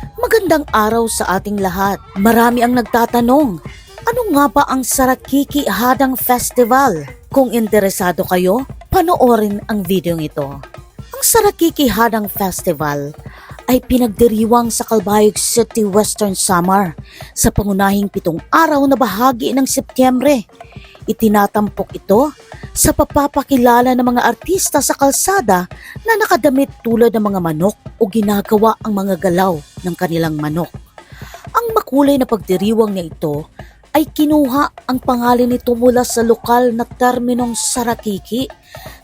Magandang araw sa ating lahat. Marami ang nagtatanong, ano nga ba ang Sarakiki Hadang Festival? Kung interesado kayo, panoorin ang video ito. Ang Sarakiki Hadang Festival ay pinagdiriwang sa Calbayog City, Western Samar sa pangunahing pitong araw na bahagi ng Setyembre. Itinatampok ito sa papapakilala ng mga artista sa kalsada na nakadamit tulad ng mga manok o ginagawa ang mga galaw ng kanilang manok. Ang makulay na pagdiriwang na ito ay kinuha ang pangalan nito mula sa lokal na terminong Sarakiki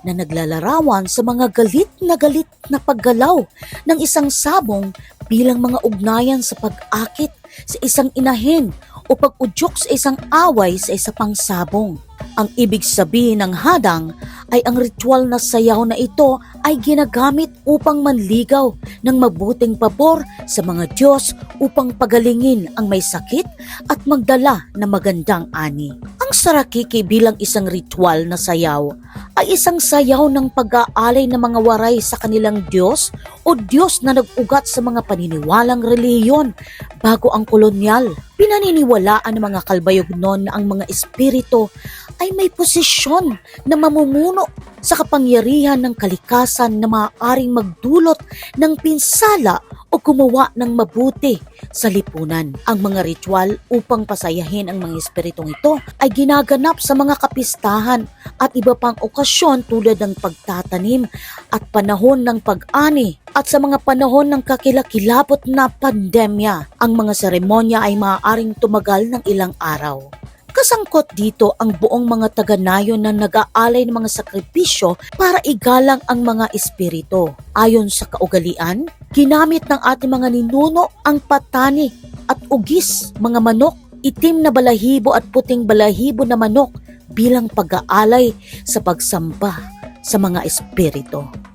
na naglalarawan sa mga galit na galit na paggalaw ng isang sabong bilang mga ugnayan sa pag-akit sa isang inahin o pag-udyok sa isang away sa isa pang sabong. Ang ibig sabihin ng hadang ay ang ritual na sayaw na ito ay ginagamit upang manligaw ng mabuting pabor sa mga Diyos upang pagalingin ang may sakit at magdala ng magandang ani. Sarakiki bilang isang ritual na sayaw ay isang sayaw ng pag-aalay ng mga waray sa kanilang Diyos o Diyos na nag-ugat sa mga paniniwalang relihiyon bago ang kolonyal. Pinaniniwalaan ng mga kalbayog noon na ang mga espiritu ay may posisyon na mamumuno sa kapangyarihan ng kalikasan na maaaring magdulot ng pinsala o gumawa ng mabuti sa lipunan. Ang mga ritual upang pasayahin ang mga espiritong ito ay ginaganap sa mga kapistahan at iba pang okasyon tulad ng pagtatanim at panahon ng pag-ani at sa mga panahon ng kakilakilabot na pandemya. Ang mga seremonya ay maaaring tumagal ng ilang araw. Kasangkot dito ang buong mga taga-nayon na nag-aalay ng mga sakripisyo para igalang ang mga espiritu. Ayon sa kaugalian, ginamit ng ating mga ninuno ang patani at ugis, mga manok, itim na balahibo at puting balahibo na manok bilang pag-aalay sa pagsamba sa mga espiritu.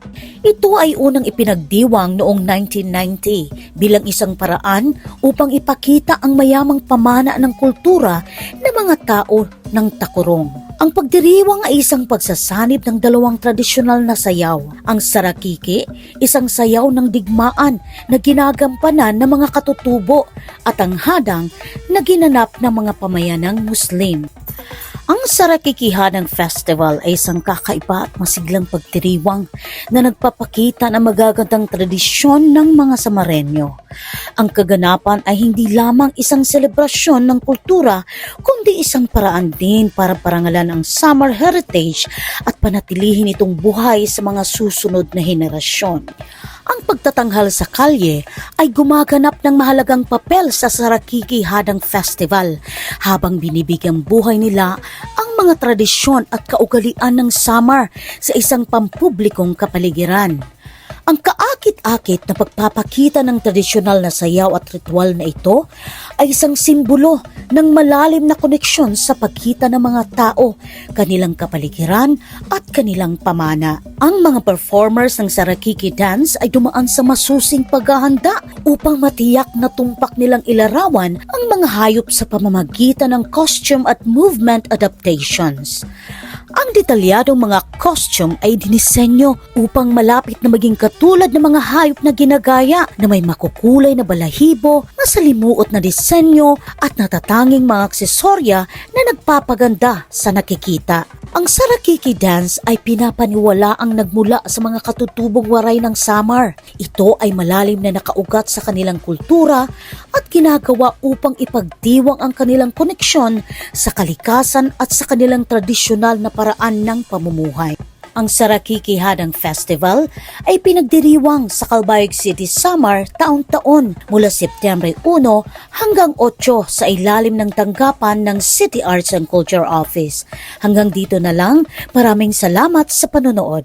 Ito ay unang ipinagdiwang noong 1990 bilang isang paraan upang ipakita ang mayamang pamana ng kultura ng mga tao ng takurong. Ang pagdiriwang ay isang pagsasanib ng dalawang tradisyonal na sayaw. Ang sarakiki, isang sayaw ng digmaan na ginagampanan ng mga katutubo at ang hadang na ginanap ng mga pamayanang Muslim. Ang Sarakikihanang Festival ay isang kakaiba at masiglang pagdiriwang na nagpapakita ng magagandang tradisyon ng mga Samarenyo. Ang kaganapan ay hindi lamang isang selebrasyon ng kultura, kundi isang paraan din para parangalan ang summer heritage at panatilihin itong buhay sa mga susunod na henerasyon. Ang pagtatanghal sa kalye ay gumaganap ng mahalagang papel sa Sarakiki Hadang Festival habang binibigyang buhay nila ang mga tradisyon at kaugalian ng Samar sa isang pampublikong kapaligiran. Kaakit-akit na pagpapakita ng tradisyonal na sayaw at ritual na ito ay isang simbolo ng malalim na koneksyon sa pagitan ng mga tao, kanilang kapaligiran at kanilang pamana. Ang mga performers ng Sarakiki Dance ay dumaan sa masusing paghahanda upang matiyak na tumpak nilang ilarawan ang mga hayop sa pamamagitan ng costume at movement adaptations. Ang detalyadong mga costume ay dinisenyo upang malapit na maging katulad ng mga hayop na ginagaya na may makukulay na balahibo, masalimuot na disenyo at natatanging mga aksesorya na nagpapaganda sa nakikita. Ang Sarakiki dance ay pinapaniwala ang nagmula sa mga katutubong waray ng Samar. Ito ay malalim na nakaugat sa kanilang kultura at ginagawa upang ipagdiwang ang kanilang koneksyon sa kalikasan at sa kanilang tradisyonal na paraan ng pamumuhay. Ang Sarakiki Hadang Festival ay pinagdiriwang sa Calbayog City, Samar taon-taon mula Setyembre 1 hanggang 8 sa ilalim ng tanggapan ng City Arts and Culture Office. Hanggang dito na lang, maraming salamat sa panonood.